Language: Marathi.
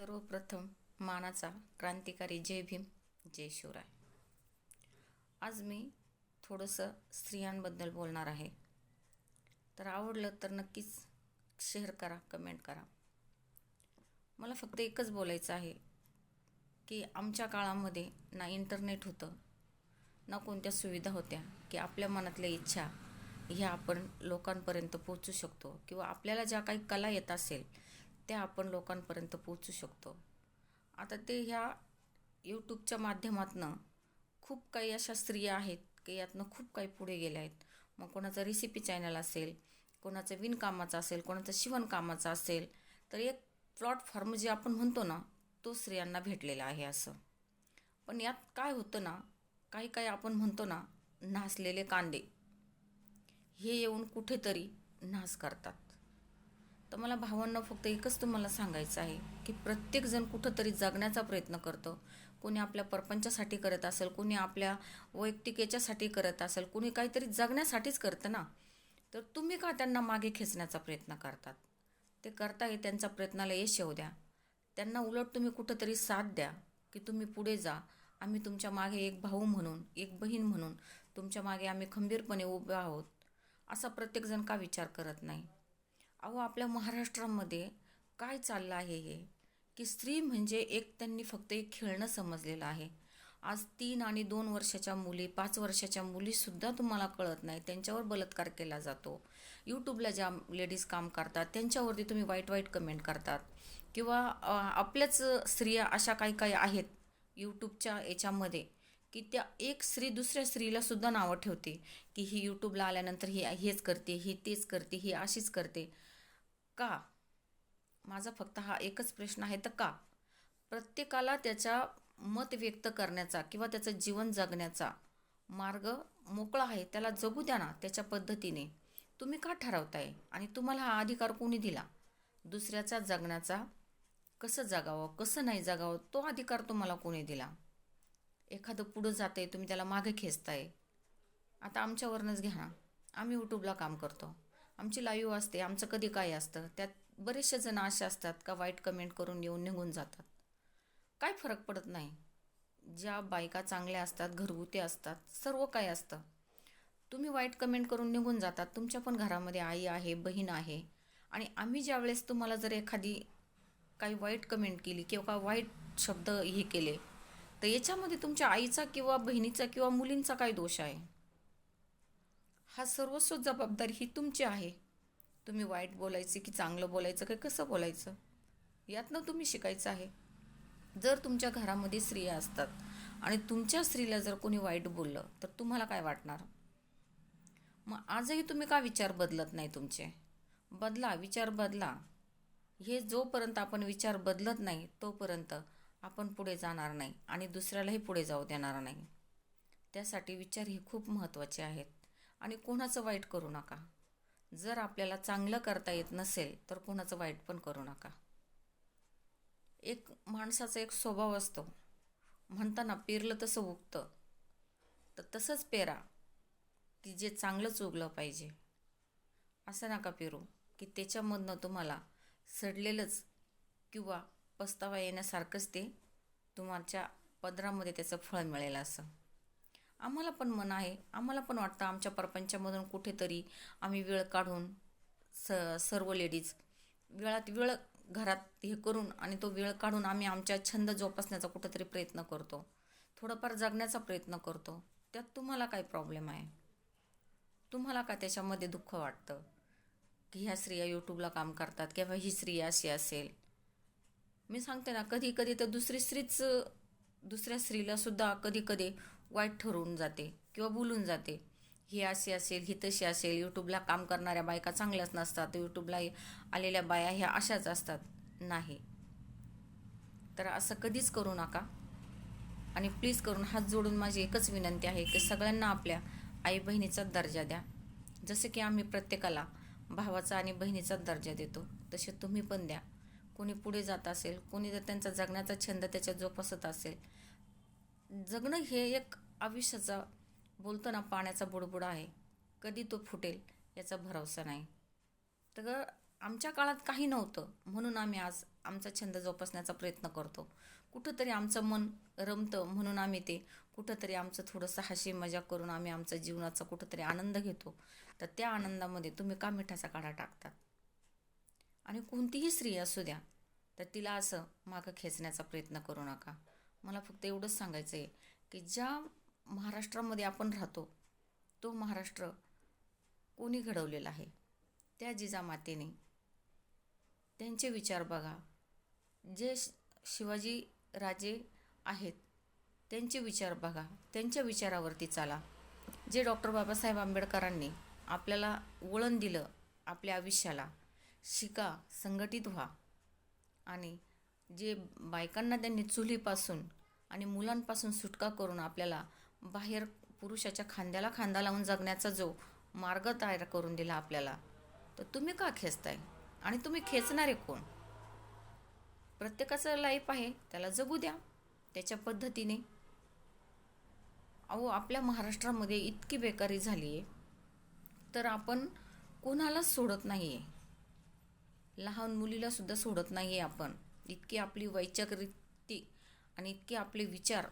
सर्वप्रथम मानाचा क्रांतिकारी जय भीम जय शिवराय. आज मी थोडंसं स्त्रियांबद्दल बोलणार आहे. तर आवडलं तर नक्कीच शेअर करा कमेंट करा. मला फक्त एकच बोलायचं आहे की आमच्या काळामध्ये ना इंटरनेट होतं ना कोणत्या सुविधा होत्या की आपल्या मनातल्या इच्छा ह्या आपण लोकांपर्यंत पोचू शकतो किंवा आपल्याला ज्या काही कला येत असेल त्या आपण लोकांपर्यंत पोचू शकतो. आता ते ह्या यूट्यूबच्या माध्यमातनं खूप काही अशा स्त्रिया आहेत की यातनं खूप काही पुढे गेल्या आहेत. मग कोणाचं रेसिपी चॅनल असेल कोणाचं विणकामाचं असेल कोणाचं शिवणकामाचं असेल तर एक प्लॅटफॉर्म जे आपण म्हणतो ना तो स्त्रियांना भेटलेला आहे असं. पण यात काय होतं ना काही काही आपण म्हणतो ना नासलेले कांदे हे येऊन कुठेतरी नाश करतात. तर मला भावांना फक्त एकच तुम्हाला सांगायचं आहे की प्रत्येकजण कुठंतरी जगण्याचा प्रयत्न करतं. कोणी आपल्या परपंचासाठी करत असेल कोणी आपल्या वैयक्तिक याच्यासाठी करत असेल कोणी काहीतरी जगण्यासाठीच करतं ना. तर तुम्ही का त्यांना मागे खेचण्याचा प्रयत्न करतात? ते करताय त्यांच्या प्रयत्नाला यश येऊ द्या. त्यांना उलट तुम्ही कुठंतरी साथ द्या की तुम्ही पुढे जा. आम्ही तुमच्या मागे एक भाऊ म्हणून एक बहीण म्हणून तुमच्या मागे आम्ही खंबीरपणे उभे आहोत. असा प्रत्येकजण का विचार करत नाही? अहो आपल्या महाराष्ट्रामध्ये काय चाललं आहे हे? की स्त्री म्हणजे एक त्यांनी फक्त एक खेळणं समजलेलं आहे. आज तीन आणि दोन वर्षाच्या मुली पाच वर्षाच्या मुलीसुद्धा तुम्हाला कळत नाही. त्यांच्यावर बलात्कार केला जातो. यूट्यूबला ज्या लेडीज काम करतात त्यांच्यावरती तुम्ही वाईट वाईट कमेंट करतात. किंवा आपल्याच स्त्रिया अशा काही काही आहेत यूट्यूबच्या याच्यामध्ये की त्या एक स्त्री दुसऱ्या स्त्रीला सुद्धा नावं ठेवते. की ही यूट्यूबला आल्यानंतर ही हेच करते ही तेच करते ही अशीच करते. का? माझा फक्त हा एकच प्रश्न आहे तर का? प्रत्येकाला त्याचा मत व्यक्त करण्याचा किंवा त्याचं जीवन जगण्याचा मार्ग मोकळा आहे त्याला जगू द्या ना त्याच्या पद्धतीने. तुम्ही का ठरवताय? आणि तुम्हाला हा अधिकार कोणी दिला? दुसऱ्याचा जगण्याचा कसं जगावं कसं नाही जगावं तो अधिकार तुम्हाला कोणी दिला? एखादं पुढं जात आहे तुम्ही त्याला मागे खेचताय. आता आमच्यावरनंच घ्या ना. आम्ही यूट्यूबला काम करतो. आमची लाईव्ह असते आमचं कधी काय असतं त्यात बरेचसे जण असे असतात का वाईट कमेंट करून येऊन निघून जातात. काय फरक पडत नाही. ज्या बायका चांगल्या असतात घरगुती असतात सर्व काय असतं. तुम्ही वाईट कमेंट करून निघून जातात. तुमच्या पण घरामध्ये आई आहे बहीण आहे. आणि आम्ही ज्यावेळेस तुम्हाला जर एखादी काही वाईट कमेंट केली किंवा वाईट शब्द हे केले तर याच्यामध्ये तुमच्या आईचा किंवा बहिणीचा किंवा मुलींचा काय दोष आहे? हा सर्वस्व जबाबदारी ही तुमची आहे. तुम्ही वाईट बोलायचं की चांगलं बोलायचं काय कसं बोलायचं? यातनं तुम्ही शिकायचं आहे. जर तुमच्या घरामध्ये स्त्रिया असतात आणि तुमच्या स्त्रीला जर कोणी वाईट बोललं तर तुम्हाला काय वाटणार? मग आजही तुम्ही का विचार बदलत नाही तुमचे? बदला विचार बदला. हे जोपर्यंत आपण विचार बदलत नाही तोपर्यंत आपण पुढे जाणार नाही आणि दुसऱ्यालाही पुढे जाऊ देणार नाही. त्यासाठी विचार हे खूप महत्त्वाचे आहेत. आणि कोणाचं वाईट करू नका. जर आपल्याला चांगलं करता येत नसेल तर कोणाचं वाईट पण करू नका. एक माणसाचा एक स्वभाव असतो. म्हणताना पेरलं तसं उगतं. तर तसंच पेरा की जे चांगलंच उगलं पाहिजे. असं नका पेरू की त्याच्यामधनं तुम्हाला सडलेलंच किंवा पस्तावा येण्यासारखंच ते तुमच्या पदरामध्ये त्याचं फळ मिळेल असं. आम्हाला पण मन आहे. आम्हाला पण वाटतं आमच्या परपंचामधून कुठेतरी आम्ही वेळ काढून स सर्व लेडीज वेळात वेळ घरात हे करून आणि तो वेळ काढून आम्ही आमच्या छंद जोपासण्याचा कुठेतरी प्रयत्न करतो. थोडंफार जगण्याचा प्रयत्न करतो. त्यात तुम्हाला काय प्रॉब्लेम आहे? तुम्हाला का त्याच्यामध्ये दुःख वाटतं? की ह्या स्त्रिया यूट्यूबला काम करतात किंवा ही स्त्रिया अशी असेल. मी सांगते ना कधी कधी तर दुसरी स्त्रीच दुसऱ्या स्त्रीला सुद्धा कधी कधी वाईट ठरवून जाते किंवा बोलून जाते. ही अशी असेल ही तशी असेल यूट्यूबला काम करणाऱ्या बायका चांगल्याच नसतात यूट्यूबला आलेल्या बाया ह्या अशाच असतात. नाही. तर असं कधीच करू नका. आणि प्लीज करून हात जोडून माझी एकच विनंती आहे की सगळ्यांना आपल्या आई बहिणीचा दर्जा द्या. जसं की आम्ही प्रत्येकाला भावाचा आणि बहिणीचा दर्जा देतो तसे तुम्ही पण द्या. कोणी पुढे जात असेल कोणी जर त्यांचा जगण्याचा छंद त्याच्यात जोपासत असेल जगणं हे एक आयुष्याचा बोलतो ना पाण्याचा बुडबुडा आहे. कधी तो फुटेल याचा भरवसा नाही. तर आमच्या काळात काही नव्हतं. म्हणून आम्ही आज आमचा छंद जोपासण्याचा प्रयत्न करतो. कुठंतरी आमचं मन रमतं म्हणून आम्ही ते कुठंतरी आमचं थोडंसं हशी मजा करून आम्ही आमचा जीवनाचा कुठंतरी आनंद घेतो. तर त्या आनंदामध्ये तुम्ही का मिठाचा काढा टाकतात? आणि कोणतीही स्त्री असू द्या तर तिला असं मागं खेचण्याचा प्रयत्न करू नका. मला फक्त एवढंच सांगायचं आहे की ज्या महाराष्ट्रामध्ये आपण राहतो तो महाराष्ट्र कोणी घडवलेला आहे? त्या जिजामातेने. त्यांचे विचार बघा. जे श- शिवाजी राजे आहेत त्यांचे विचार बघा. त्यांच्या विचारावरती चाला. जे डॉक्टर बाबासाहेब आंबेडकरांनी आपल्याला वळण दिलं आपल्या आयुष्याला शिका संघटित व्हा. आणि जे बायकांना त्यांनी चुलीपासून आणि मुलांपासून सुटका करून आपल्याला बाहेर पुरुषाच्या खांद्याला खांदा लावून जगण्याचा जो मार्ग तयार करून दिला आपल्याला तर तुम्ही का खेचताय? आणि तुम्ही खेचणारे कोण? प्रत्येकाचं लाईफ आहे त्याला जगू द्या त्याच्या पद्धतीने. अहो आपल्या महाराष्ट्रामध्ये इतकी बेकारी झाली आहे तर आपण कोणालाच सोडत नाही आहे लहान मुलीला सुद्धा सोडत नाही आहे आपण. इतकी आपली वैचारिकती आणि इतके आपले विचार